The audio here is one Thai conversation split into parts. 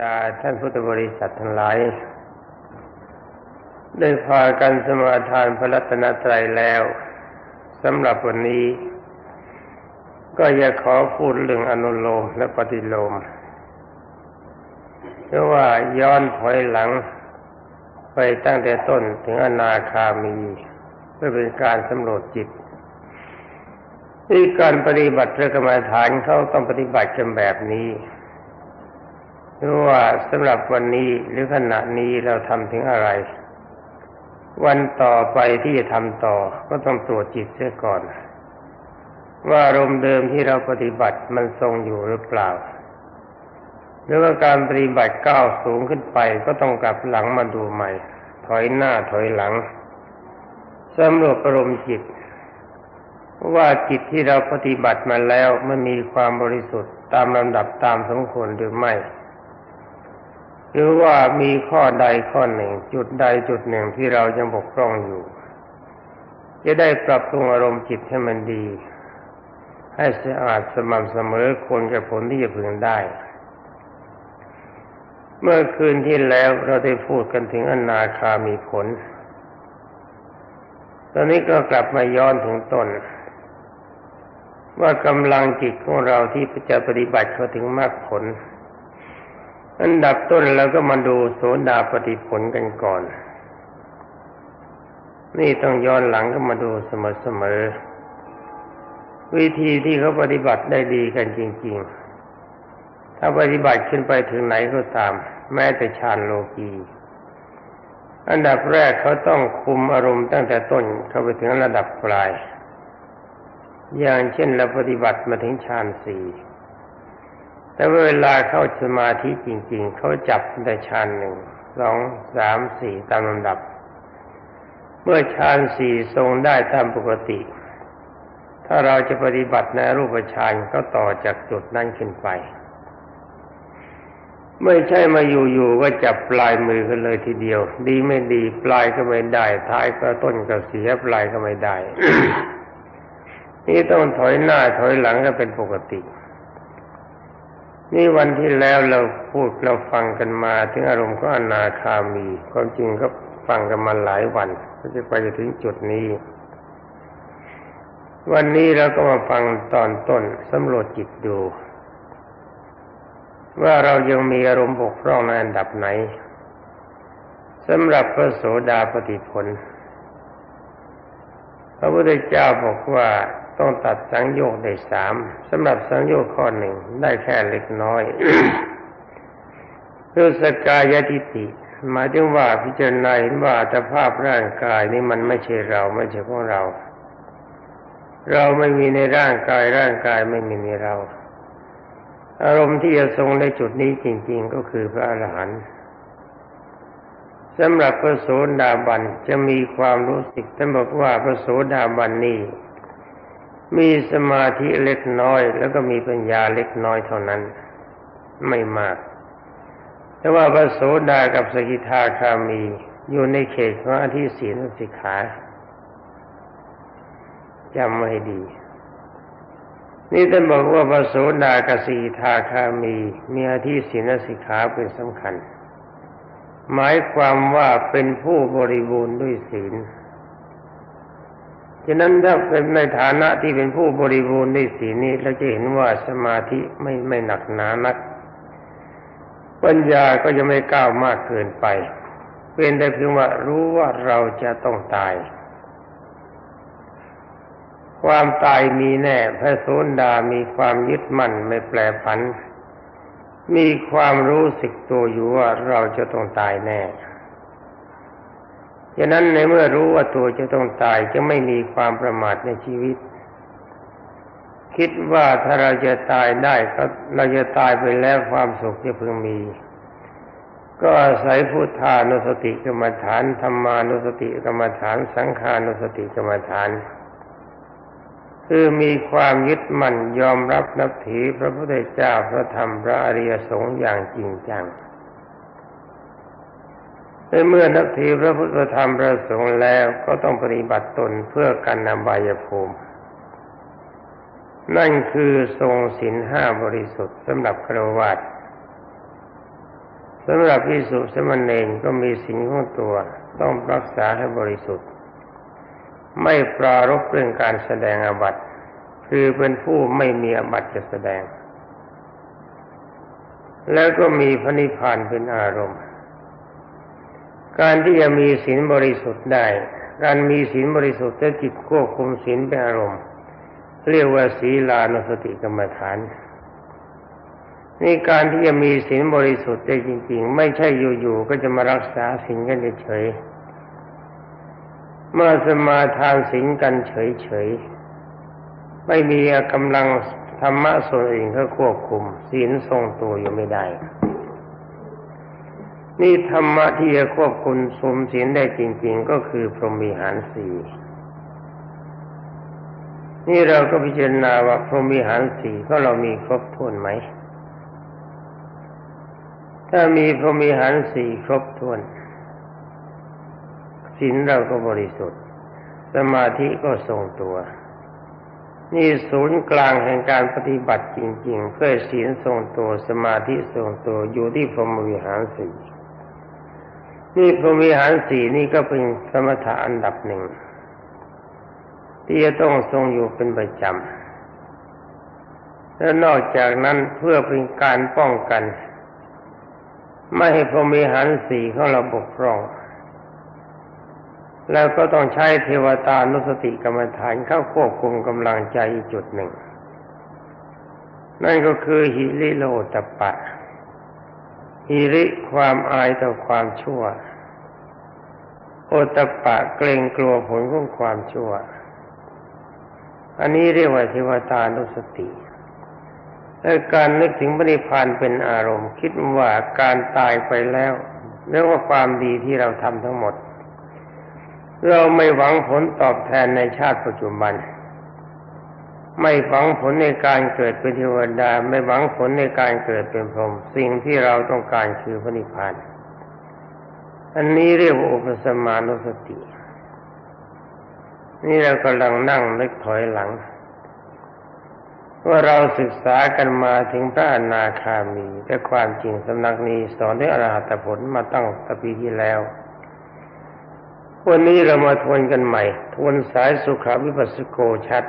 ดาท่านพุทธบริษัททั้งหลาย ได้พากันสมาทานพระรัตนตรัยแล้วสำหรับวันนี้ ก็อยากขอพูดเรื่องอนุโลมและปฏิโลมเพราะว่าย้อนถอยหลัง ไปตั้งแต่ต้นถึงอนาคามี เพื่อเป็นการสำรวจจิตที่การปฏิบัติพระกรรมฐานเขาต้องปฏิบัติกันแบบนี้ รือว่าสำหรับวันนี้หรือขณะนี้เราทำถึงอะไร วันต่อไปที่จะทำต่อก็ต้องตรวจจิตเสียก่อน ว่าอารมณ์เดิมที่เราปฏิบัติมันทรงอยู่หรือเปล่า หรือว่าการปฏิบัติก้าวสูงขึ้นไปก็ต้องกลับหลังมาดูใหม่ ถอยหน้าถอยหลังสำรวจอารมณ์จิต ว่าจิตที่เราปฏิบัติมาแล้วมันมีความบริสุทธิ์ตามลำดับตามสมควรหรือไม่ หรือว่ามีข้อใดข้อหนึ่ง จุดใดจุดหนึ่งที่เรายังบกพร่องอยู่ จะได้ปรับปรุงอารมณ์จิตให้มันดี ให้สะอาดสม่ำเสมอควรกับผลที่จะพึงได้ เมื่อคืนที่แล้วเราได้พูดกันถึงอนาคามีผล ตอนนี้ก็กลับมาย้อนถึงต้นว่ากำลังจิตของเราที่จะปฏิบัติเขาถึงมรรคผล อันดับต้นเราก็มาดูโสดาปฏิผลกันก่อน นี่ต้องย้อนหลังก็มาดูเสมอๆ วิธีที่เขาปฏิบัติได้ดีกันจริง ๆ ถ้าปฏิบัติขึ้นไปถึงไหนก็ตาม แม้แต่ฌานโลกีอันดับแรกเขาต้องคุมอารมณ์ตั้งแต่ต้นเข้าไปถึงระดับปลาย อย่างเช่นเราปฏิบัติมาถึงฌานสี่ แต่เวลาเข้าสมาธิจริง ๆ เขาจับแต่ฌานหนึ่งสองสามสี่ตามลำดับ เมื่อฌานสี่ทรงได้ตามปกติ ถ้าเราจะปฏิบัติในรูปฌานก็ต่อจากจุดนั้นขึ้นไป ไม่ใช่มาอยู่ๆก็จับปลายมือกันเลยทีเดียว ดีไม่ดีปลายก็ไม่ได้ ท้ายก็ต้นก็เสียปลายก็ไม่ได้ นี่ต้องถอยหน้าถอยหลังก็เป็นปกติ นี่วันที่แล้วเราพูดเราฟังกันมา ถึงอารมณ์ของอนาคามี ความจริงก็ฟังกันมาหลายวัน ก็จะไปถึงจุดนี้ วันนี้เราก็มาฟังตอนต้นสำรวจจิตดู ว่าเรายังมีอารมณ์บกพร่องในอันดับไหนสำหรับพระโสดาปฏิผลพระพุทธเจ้าบอกว่า ต้องตัดสังโยชน์ได้สามสำหรับสังโยชน์ข้อหนึ่งได้แค่เล็กน้อยคือสกายทิฏฐิหมายถึงว่าพิจารณาเห็นว่าสภาพร่างกายนี้มันไม่ใช่เราไม่ใช่ของเรา เราไม่มีในร่างกายร่างกายไม่มีในเรา อารมณ์ที่จะทรงในจุดนี้จริง ๆ ก็คือพระอรหันต์สำหรับพระโสดาบันจะมีความรู้สึกท่านบอกว่าพระโสดาบันนี้ มีสมาธิเล็กน้อย แล้วก็มีปัญญาเล็กน้อยเท่านั้น ไม่มาก แต่ว่าพระโสดากับสกิทาคามีอยู่ในเขตของอธิศีลสิกขาจำไว้ดี นี่ท่านบอกว่าพระโสดากับสกิทาคามี มีอธิศีลสิกขาเป็นสำคัญ หมายความว่าเป็นผู้บริบูรณ์ด้วยศีล ฉะนั้นถ้าเป็นในฐานะที่เป็นผู้บริบูรณ์ในสีนี้เราจะเห็นว่าสมาธิไม่ไม่หนักหนานัก ปัญญาก็จะไม่ก้าวมากเกินไป เป็นได้เพียงว่ารู้ว่าเราจะต้องตาย ความตายมีแน่ พระโสดามีความยึดมั่นไม่แปรผัน มีความรู้สึกตัวอยู่ว่าเราจะต้องตายแน่ ฉะนั้นในเมื่อรู้ว่าตัวจะต้องตายจะไม่มีความประมาทในชีวิต คิดว่าถ้าเราจะตายได้ก็เราจะตายไปแล้วความสุขจะพึงมี ก็อาศัยพุทธานุสติกรรมฐานธรรมานุสติกรรมฐาน สังขานุสติกรรมฐาน คือมีความยึดมั่นยอมรับนับถือพระพุทธเจ้าพระธรรมพระอริยสงฆ์อย่างจริงจัง ในเมื่อนับถือพระพุทธธรรมพระสงฆ์แล้วก็ต้องปฏิบัติตนเพื่อกันนบายภูมิ นั่นคือทรงศีลห้าบริสุทธิ์สำหรับครวญสำหรับพิสุสมณเณรก็มีสิ่งของตัวต้องรักษาให้บริสุทธิ์ ไม่ปรารบเรื่องการแสดงอบัตคือเป็นผู้ไม่มีอบัตจะแสดง แล้วก็มีพระนิพพานเป็นอารมณ์ การที่จะมีศีลบริสุทธิ์ได้ การมีศีลบริสุทธิ์และจิตควบคุมศีลเป็นอารมณ์ เรียกว่าศีลานุสติกรรมฐานนี่การที่จะมีศีลบริสุทธิ์ได้จริง ๆ ไม่ใช่อยู่ๆก็จะมารักษาศีลกันเฉยเมื่อสมาทานศีลกันเฉยๆไม่มีกำลังธรรมะส่วนอื่นเขาควบคุมศีลทรงตัวอยู่ไม่ได้ นี่ธรรมะที่จะควบคุมสมศีลได้จริง ๆ ก็คือพรหมีหารสี่นี่เราก็พิจารณาว่าพรหมีหารสี่ก็เรามีครบถ้วนไหม ถ้ามีพรหมีหารสี่ครบถ้วนศีลเราก็บริสุทธิ์ สมาธิก็ทรงตัว นี่ศูนย์กลางแห่งการปฏิบัติจริง ๆ เพื่อศีลทรงตัวสมาธิทรงตัวอยู่ที่พรหมวิหารสี่ นี่พรหมวิหารสี่นี่ก็เป็นสมถะอันดับหนึ่ง ที่จะต้องทรงอยู่เป็นประจำและนอกจากนั้นเพื่อเป็นการป้องกัน ไม่ให้พรหมีหันสี่ของเราบกพร่อง แล้วก็ต้องใช้เทวตานุสติกรรมฐานเข้าควบคุมกำลังใจอีกจุดหนึ่ง นั่นก็คือหิริโลตปะ หิริความอายต่อความชั่ว โอตปะเกรงกลัวผลของความชั่ว อันนี้เรียกว่าเทวตานุสติและการนึกถึงพระนิพพานเป็นอารมณ์ คิดว่าการตายไปแล้วเรื่องว่าความดีที่เราทำทั้งหมด เราไม่หวังผลตอบแทนในชาติปัจจุบัน ไม่หวังผลในการเกิดเป็นเทวดา ไม่หวังผลในการเกิดเป็นพรหมสิ่งที่เราต้องการคือพระนิพพาน อันนี้เรียกว่าอุปสมานุสติ นี่เรากำลังนั่งนึกถอยหลัง ว่าเราศึกษากันมาถึงพระอนาคามี แต่ความจริงสำนักนี้สอนด้วยอรหัตผลมาตั้งตะปีที่แล้ววันนี้เรามาทวนกันใหม่ ทวนสายสุขาวิปัสสโกชัด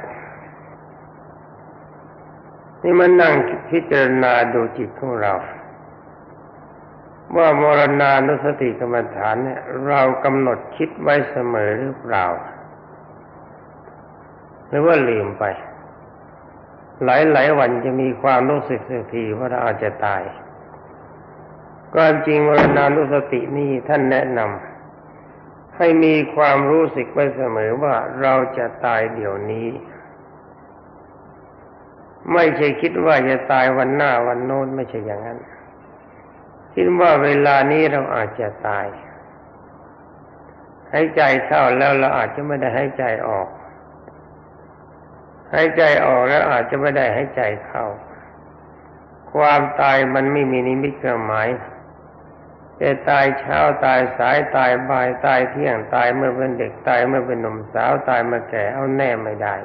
นี่มันนั่งพิจารณาดูจิตของเรา ว่ามรณานุสติกรรมฐานเนี่ย เรากำหนดคิดไว้เสมอหรือเปล่า หรือว่าลืมไป หลายหลายวันจะมีความรู้สึกสักทีว่าเราอาจจะตายความจริงวรณานุสตินี่ท่านแนะนำให้มีความรู้สึกไว้เสมอว่าเราจะตายเดี๋ยวนี้ ไม่ใช่คิดว่าจะตายวันหน้าวันโน้นไม่ใช่อย่างนั้น คิดว่าเวลานี้เราอาจจะตายหายใจเข้าแล้วเราอาจจะไม่ได้หายใจออกหายใจออกแล้วอาจจะไม่ได้หายใจเข้า ความตายมันไม่มีนิมิตเครื่องหมายจะตายเช้าตายสายตายบ่ายตายเที่ยงตายเมื่อเป็นเด็กตายเมื่อเป็นหนุ่มสาวตายเมื่อแก่เอาแน่ไม่ได้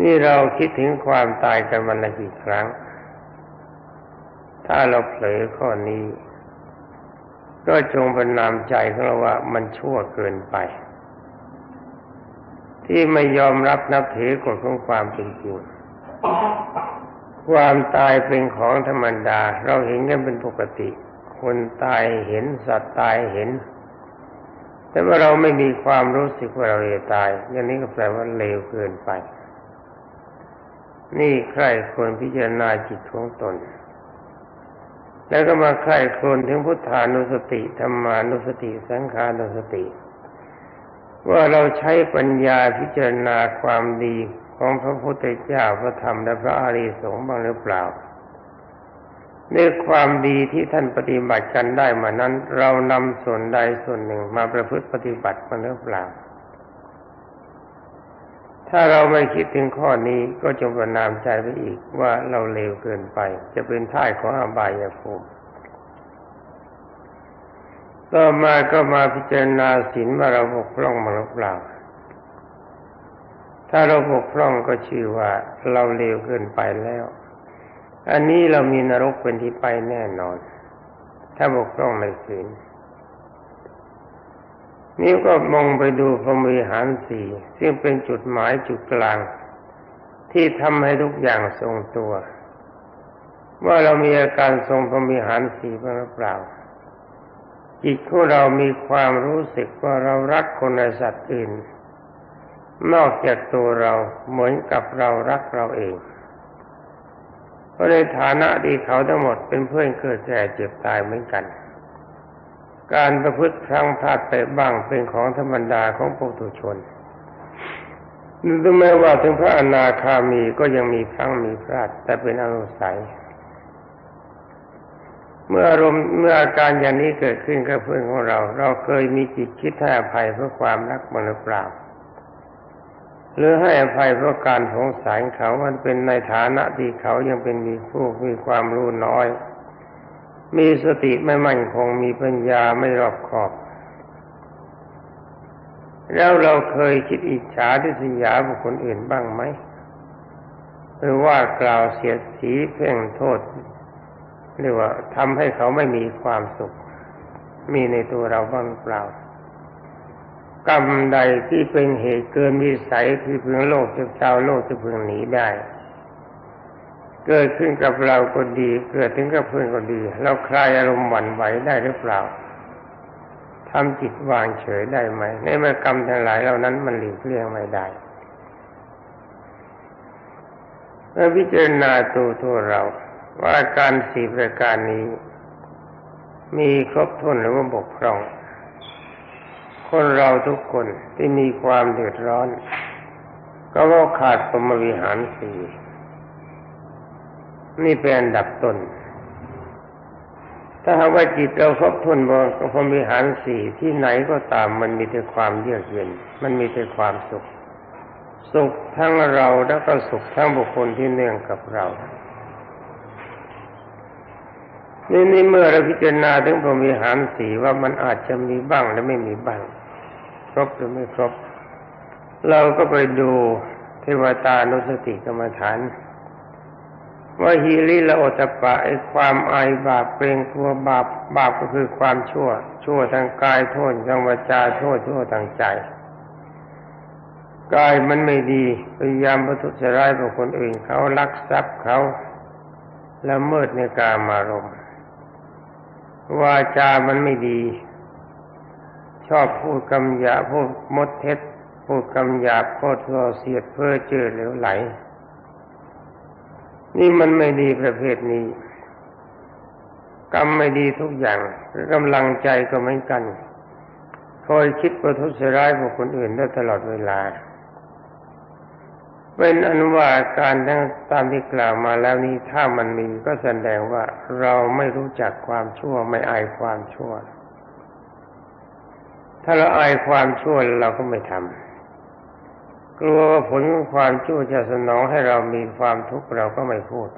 นี่เราคิดถึงความตายกันวันละกี่ครั้ง ถ้าเราเผลอข้อนี้ ก็จงเป็นนามใจของเราว่ามันชั่วเกินไป ที่ไม่ยอมรับนับถือกฎของความเป็นจริงความตายเป็นของธรรมดา เราเห็นกันเป็นปกติ คนตายเห็นสัตว์ตายเห็น แต่ว่าเราไม่มีความรู้สึกว่าเราจะตาย อย่างนี้ก็แปลว่าเลวเกินไป นี่ใครควรพิจารณาจิตของตน แล้วก็มาใครควรถึงพุทธานุสติธรรมานุสติสังขานุสติ ว่าเราใช้ปัญญาพิจารณาความดีของพระพุทธเจ้าพระธรรมและพระอริยสงฆ์บ้างหรือเปล่าในความดีที่ท่านปฏิบัติกันได้มานั้น เรานำส่วนใดส่วนหนึ่งมาประพฤติปฏิบัติมาหรือเปล่า ถ้าเราไม่คิดถึงข้อนี้ก็จงประนามใจไปอีกว่าเราเลวเกินไป จะเป็นท่ายของอบายภูมิต่อมาก็มาพิจารณาศีลว่าเราบกพร่องมาหรือเปล่า ถ้าเราบกพร่องก็ชื่อว่าเราเลวเกินไปแล้ว อันนี้เรามีนรกเป็นที่ไปแน่นอน ถ้าบกพร่องในศีล นี่ก็มองไปดูพรมวิหารสี่ซึ่งเป็นจุดหมายจุดกลาง ที่ทำให้ทุกอย่างทรงตัว ว่าเรามีอาการทรงพรมวิหารสี่บ้างหรือเปล่า จิตของเรามีความรู้สึกว่าเรารักคนในสัตว์อื่น นอกจากตัวเราเหมือนกับเรารักเราเองเพราะในฐานะที่เขาทั้งหมดเป็นเพื่อนเกิดแก่เจ็บตายเหมือนกัน การประพฤติพลังพลาดไปบ้างเป็นของธรรมดาของปุถุชนถึงแม้ว่าถึงพระอนาคามีก็ยังมีพลังมีพลาด แต่เป็นอนุสัย เมื่ออารมณ์เมื่ออาการอย่างนี้เกิดขึ้นกับเพื่อนของเรา เราเคยมีจิตคิดให้อภัยเพราะความรักมันหรือเปล่าหรือให้อภัยเพราะการสงสารเขามันเป็นในฐานะที่เขายังเป็นมีผู้มีความรู้น้อย มีสติไม่มั่นคงมีปัญญาไม่รอบคอบ แล้วเราเคยคิดอิจฉาทิษยาบุคคลอื่นบ้างไหมหรือว่ากล่าวเสียดสีเพ่งโทษเรียกว่าทำให้เขาไม่มีความสุข มีในตัวเราบ้างเปล่ากรรมใดที่เป็นเหตุเกินวิสัยที่พึงโลกจะชาวโลกจะพึงหนีได้ เกิดขึ้นกับเราก็ดี เกิดถึงกับเพื่อนก็ดี เราคลายอารมณ์หวั่นไหวได้หรือเปล่าทำจิตวางเฉยได้ไหม ในเมื่อกรรมทั้งหลายเหล่านั้นมันหลีกเลี่ยงไม่ได้เมื่อพิจารณาตัวตัวเราว่าการสี่ประการนี้ มีครบถ้วนหรือว่าบกพร่อง คนเราทุกคนที่มีความเดือดร้อน ก็ว่าขาดสมวิหารสี่ นี่เป็นอันดับต้น ถ้าหากว่าจิตเราครบถ้วนบนพรมิหารสี่ที่ไหนก็ตามมันมีแต่ความเยือกเย็น มันมีแต่ความสุข สุขทั้งเราแล้วก็สุขทั้งบุคคลที่เนื่องกับเรานี่นี่เมื่อเราพิจารณาถึงพรมิหารสี่ว่ามันอาจจะมีบ้างและไม่มีบ้าง ครบหรือไม่ครบ เราก็ไปดูเทวตานุสติกรรมฐาน ว่าฮีริละโอตปะไอความอายบาปเกรงกลัวบาปบาปก็คือความชั่ว ชั่วทางกายโทษทางวาจาโทษชั่วทางใจกายมันไม่ดีพยายามประทุษร้ายกับคนอื่นเขาลักทรัพย์เขาละเมิดในกามารมวาจามันไม่ดี ชอบพูดคำหยาพูดมดเท็จพูดคำหยาบโคตรเสียดเพ้อเจ้อเหลวไหล นี่มันไม่ดีประเภทนี้ กรรมไม่ดีทุกอย่างกำลังใจก็เหมือนกันคอยคิดประทุษร้ายบุคคลอื่นได้ตลอดเวลาเป็นอนุวาการทั้งตามที่กล่าวมาแล้วนี้ถ้ามันมีก็แสดงว่าเราไม่รู้จักความชั่วไม่อายความชั่ว ถ้าเราอายความชั่วเราก็ไม่ทำ กลัวว่าผลของความชั่วจะสนองให้เรามีความทุกข์เราก็ไม่พูด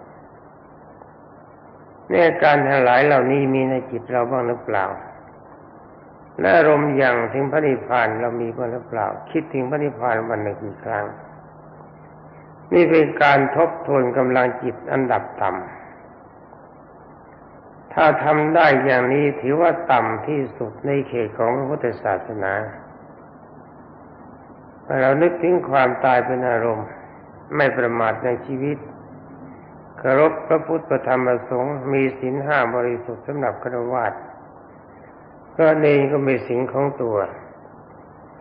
เนี่ยการทั้งหลายเหล่านี้มีในจิตเราบ้างหรือเปล่า และอารมณ์อย่างถึงพระนิพพานเรามีบ้างหรือเปล่า คิดถึงพระนิพพานวันหนึ่งกี่ครั้ง นี่เป็นการทบทวนกำลังจิตอันดับต่ำถ้าทำได้อย่างนี้ถือว่าต่ำที่สุดในเขตของพระพุทธศาสนา เรานึกถึงความตายเป็นอารมณ์ ไม่ประมาทในชีวิตเคารพพระพุทธธรรมประสงค์มีศีลห้าบริสุทธิ์สำหรับกรวาดก็เองก็มีสิ่งของตัว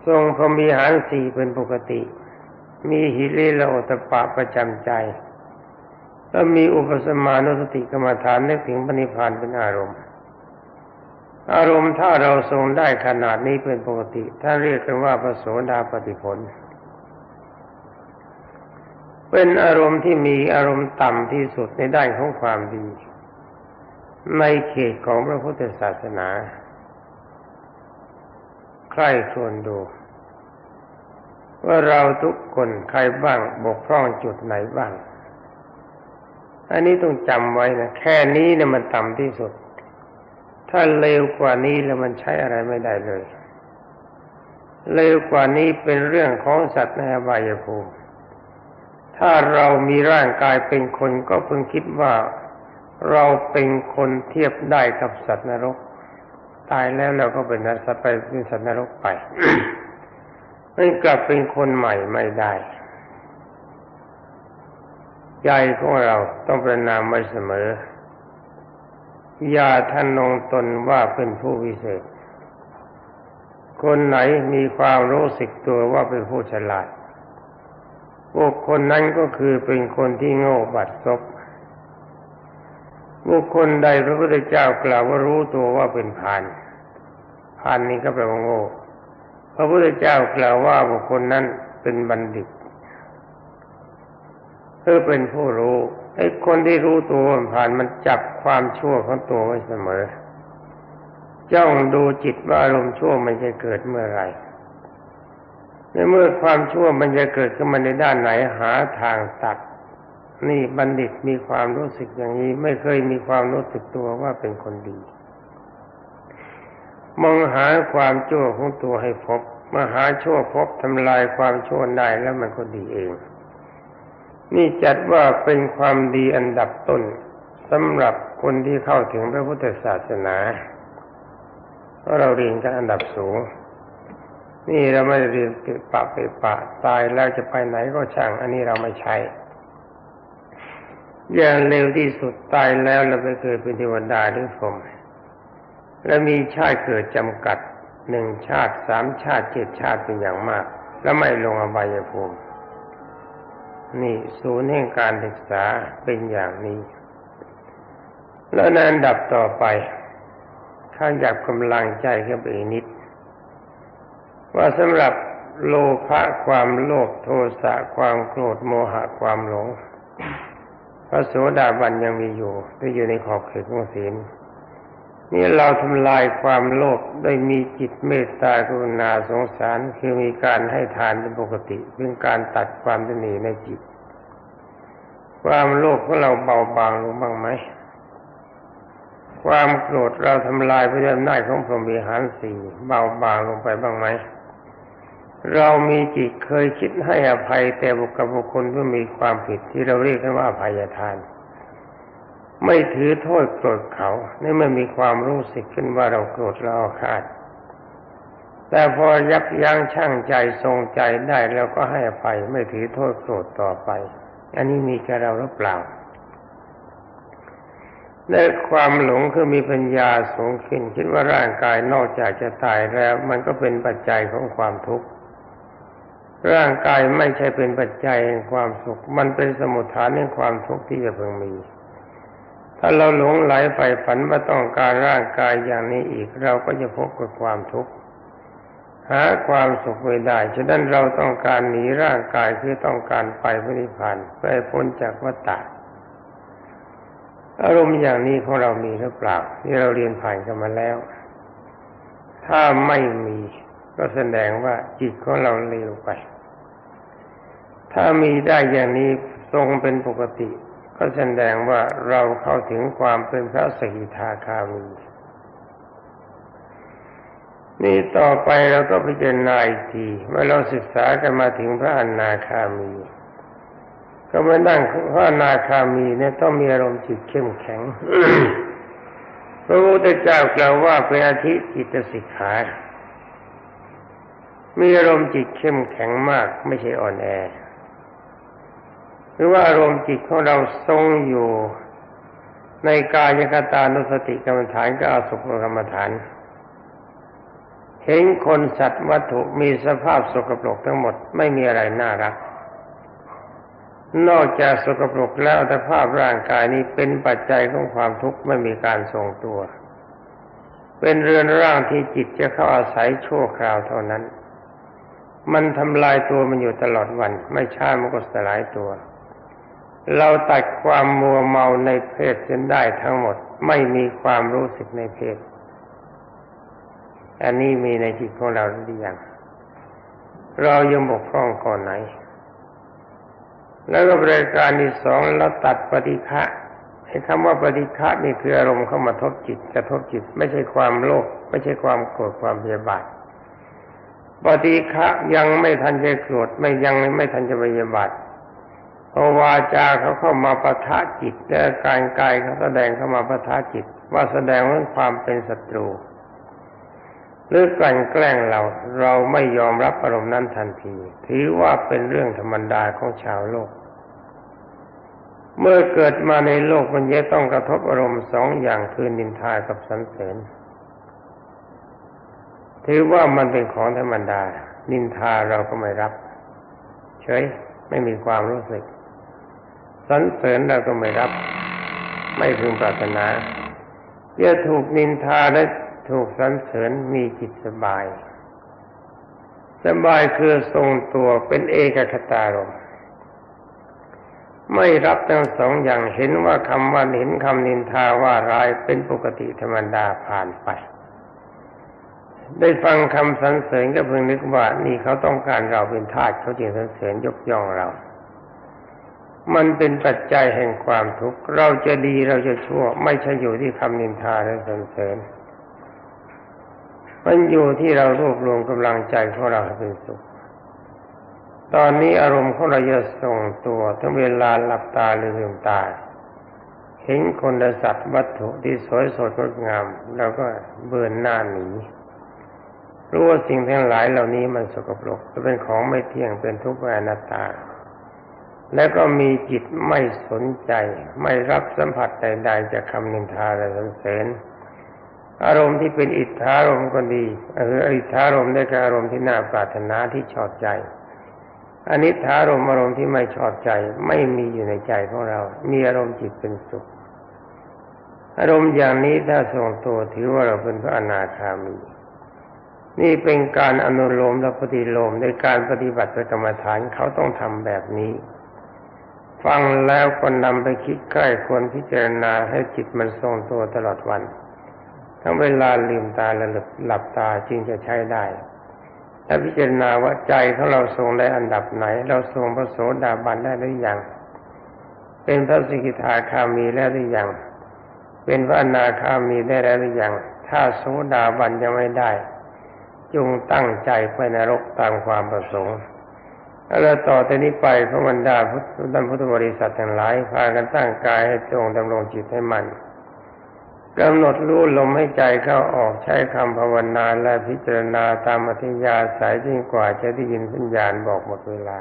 ทรงพรมีหารสี่เป็นปกติ มีหิริละโอตปะประจำใจแล้วมีอุปสมานุสติกรรมฐานนึกถึงปณิพานเป็นอารมณ์ อารมณ์ถ้าเราทรงได้ขนาดนี้เป็นปกติท่านเรียกกันว่าพระโสดาปฏิผล เป็นอารมณ์ที่มีอารมณ์ต่ำที่สุดในด้านของความดี ในเขตของพระพุทธศาสนา ใครควรดู ว่าเราทุกคนใครบ้างบกพร่องจุดไหนบ้าง อันนี้ต้องจำไว้นะ แค่นี้เนี่ยมันต่ำที่สุด ถ้าเลวกว่านี้แล้วมันใช้อะไรไม่ได้เลย เลวกว่านี้เป็นเรื่องของสัตว์ในอบายภูมิถ้ถ้าเรามีร่างกายเป็นคนก็เพิ่งคิดว่าเราเป็นคนเทียบได้กับสัตว์นรก ตายแล้วเราก็เป็นสัตว์ไปเป็นสัตว์นรกไปไม่กลับเป็นคนใหม่ไม่ได้ใจของเราต้องประนามไว้เสมอ อย่าท่านนงตนว่าเป็นผู้วิเศษ คนไหนมีความรู้สึกตัวว่าเป็นผู้ฉลาดบุคคลนั้นก็คือเป็นคนที่โง่บัดซบบุคคลใดพระพุทธเจ้ากล่าวว่ารู้ตัวว่าเป็นพานพานนี้ก็แปลว่าโง่ พระพุทธเจ้ากล่าวว่าบุคคลนั้นเป็นบัณฑิตคือเป็นผู้รู้ ไอ้คนที่รู้ตัวผ่านมันจับความชั่วของตัวไว้เสมอ จ้องดูจิตว่าอารมณ์ชั่วมันจะเกิดเมื่อไรในเมื่อความชั่วมันจะเกิดขึ้นมาในด้านไหนหาทางตัด นี่บัณฑิตมีความรู้สึกอย่างนี้ ไม่เคยมีความรู้สึกตัวว่าเป็นคนดี มองหาความชั่วของตัวให้พบมาหาชั่วพบทำลายความชั่วได้แล้วมันก็ดีเอง นี่จัดว่าเป็นความดีอันดับต้นสำหรับคนที่เข้าถึงพระพุทธศาสนาเพราะเราเรียนกันอันดับสูง นี่เราไม่ได้เรียนปะไปปะตายแล้วจะไปไหนก็ช่าง อันนี้เราไม่ใช่อย่างเร็วที่สุดตายแล้วเราไปเกิดเป็นเทวดาหรือพรหมและมีชาติเกิดจำกัดหนึ่งชาติสามชาติเจ็ดชาติเป็นอย่างมาก แล้วไม่ลงอบายภูมิ นี่ศูนย์แห่งการศึกษาเป็นอย่างนี้ แล้วในอันดับต่อไปถ้าอยากกำลังใจขึ้นไปอีกนิด ว่าสำหรับโลภะความโลภโทสะความโกรธโมหะความหลง พระโสดาบันยังมีอยู่ที่อยู่ในขอบเขตของศีล นี่เราทำลายความโลภได้มีจิตเมตตากรุณาสงสารคือมีการให้ทานเป็นปกติเป็นการตัดความตนีในจิต ความโลภของเราเบาบางลงบ้างไหมความโกรธเราทำลายไปด้วยอำนาจของพรหมีหารสี่เบาบางลงไปบ้างไหมเรามีจิตเคยคิดให้อภัยแต่บุคคลบุคคลที่มีความผิดที่เราเรียกกันว่าอภัยทาน ไม่ถือโทษโกรธเขานี่ไม่มีความรู้สึกขึ้นว่าเราโกรธเราอาฆาตแต่พอยับยั้งชั่งใจทรงใจได้แล้วก็ให้อภัยไม่ถือโทษโกรธต่อไป อันนี้มีแก่เราหรือเปล่าในความหลงคือมีปัญญาสูงขึ้นคิดว่าร่างกายนอกจากจะตายแล้ว มันก็เป็นปัจจัยของความทุกข์ร่างกายไม่ใช่เป็นปัจจัยแห่งความสุข มันเป็นสมุทฐานแห่งความทุกข์ที่จะเพิ่งมี ถ้าเราหลงไหลไปฝันว่าต้องการร่างกายอย่างนี้อีก เราก็จะพบกับความทุกข์หาความสุขไม่ได้ ฉะนั้นเราต้องการหนีร่างกายคือต้องการไปพระนิพพานไปพ้นจากวัฏฏะอารมณ์อย่างนี้ของเรามีหรือเปล่าที่เราเรียนผ่านกันมาแล้ว ถ้าไม่มีก็แสดงว่าจิตของเราเลวไป ถ้ามีได้อย่างนี้ทรงเป็นปกติ ก็แสดงว่าเราเข้าถึงความเป็นพระสกิทาคามี นี่ต่อไปเราก็พิจารณาอีกทีเมื่อเราศึกษากันมาถึงพระอนาคามี ก็มานั่งพระอนาคามีเนี่ยต้องมีอารมณ์จิตเข้มแข็งพระพุทธเจ้ากล่าวว่าเป็นอาทิจิตสิกขามีอารมณ์จิตเข้มแข็งมากไม่ใช่อ่อนแอ รือว่าอารมณ์จิตของเราทรงอยู่ในกายกตานุสติกรรมฐานก็อาสุภกรรมฐาน เห็นคนสัตว์วัตถุมีสภาพสกปรกทั้งหมดไม่มีอะไรน่ารัก นอกจากสกปรกแล้วแต่ภาพร่างกายนี้เป็นปัจจัยของความทุกข์ไม่มีการทรงตัว เป็นเรือนร่างที่จิตจะเข้าอาศัยชั่วคราวเท่านั้น มันทำลายตัวมันอยู่ตลอดวัน ไม่ช้ามันก็สลายตัว เราตัดความมัวเมาในเพศจนได้ทั้งหมด ไม่มีความรู้สึกในเพศ อันนี้มีในจิตของเราหรือยังเรายังบกพร่องก่อนไหน แล้วก็บริการที่สองเราตัดปฏิฆะให้คำว่าปฏิฆะนี่คืออารมณ์เข้ามาทบจิตกระทบจิต ไม่ใช่ความโลภไม่ใช่ความโกรธความเบียบาทปฏิฆะยังไม่ทันจะโกรธไม่ยังไม่ทันจะเบียบาท พอวาจาเขาเข้ามาประทะจิตและการกายเขาแสดงเข้ามาประทะจิต ว่าแสดงเรื่องความเป็นศัตรูหรือกลั่นแกล้งเราเราไม่ยอมรับอารมณ์นั้นทันที ถือว่าเป็นเรื่องธรรมดาของชาวโลก เมื่อเกิดมาในโลกมันจะต้องกระทบอารมณ์สองอย่างคือนินทากับสรรเสริญ ถือว่ามันเป็นของธรรมดา นินทาเราก็ไม่รับ เฉยไม่มีความรู้สึก สรรเสริญเราก็ไม่รับ ไม่พึงปรารถนาจะถูกนินทาและถูกสรรเสริญมีจิตสบาย สบายคือทรงตัวเป็นเอกคตารมไม่รับทั้งสองอย่างเห็นว่าคำว่าเห็นคำนินทาว่าร้ายเป็นปกติธรรมดาผ่านไป ได้ฟังคำสรรเสริญก็เพิ่งนึกว่านี่เขาต้องการเราเป็นทาสเขาจึงสรรเสริญยกย่องเรา มันเป็นปัจจัยแห่งความทุกข์ เราจะดีเราจะชั่ว ไม่ใช่อยู่ที่คำนินทาและสรรเสริญมันอยู่ที่เรารวบรวมกำลังใจของเราให้เป็นสุข ตอนนี้อารมณ์ของเราจะส่งตัวทั้งเวลาหลับตาหรือลืมตา เห็นคนและสัตว์วัตถุที่สวยสดงดงามเราก็เบือนหน้าหนีรู้ว่าสิ่งทั้งหลายเหล่านี้มันสกปรกจะเป็นของไม่เที่ยงเป็นทุกข์อนัตตา แล้วก็มีจิตไม่สนใจ ไม่รับสัมผัสใดๆจากคำนินทาและสรรเสริญ อารมณ์ที่เป็นอิทธารมก็ดีเอออิทธารมได้กับอารมณ์ที่น่าปรารถนาที่ชอบใจอนิธารมอารมณ์ที่ไม่ชอบใจ ไม่มีอยู่ในใจของเรา มีอารมณ์จิตเป็นสุข อารมณ์อย่างนี้ถ้าทรงตัวถือว่าเราเป็นพระอนาคามี นี่เป็นการอนุโลมและปฏิโลมในการปฏิบัติกรรมฐานเขาต้องทำแบบนี้ ฟังแล้วก็นำไปคิดใกล้ควรพิจารณาให้จิตมันทรงตัวตลอดวัน ทั้งเวลาลืมตาและหลับตาจึงจะใช้ได้ถ้าพิจารณาว่าใจของเราทรงได้อันดับไหน เราทรงพระโสดาบันได้หรือยังเป็นพระสิกิทาคามีแล้วหรือยังเป็นพระอนาคามีได้แล้วหรือยังถ้าโสดาบันยังไม่ได้จงตั้งใจไปนรกตามความประสงค์ แล้วต่อแต่นี้ไปพระบรรดาพุทธพุทธบริษัททั้งหลายพากันตั้งกายให้ตรงดำรงจิตให้มันกำหนดรู้ลมให้ใจเข้าออกใช้คำภาวนาและพิจารณาตามอธิยาสายยิ่งกว่าจะได้ยินสัญญาณบอกหมดเวลา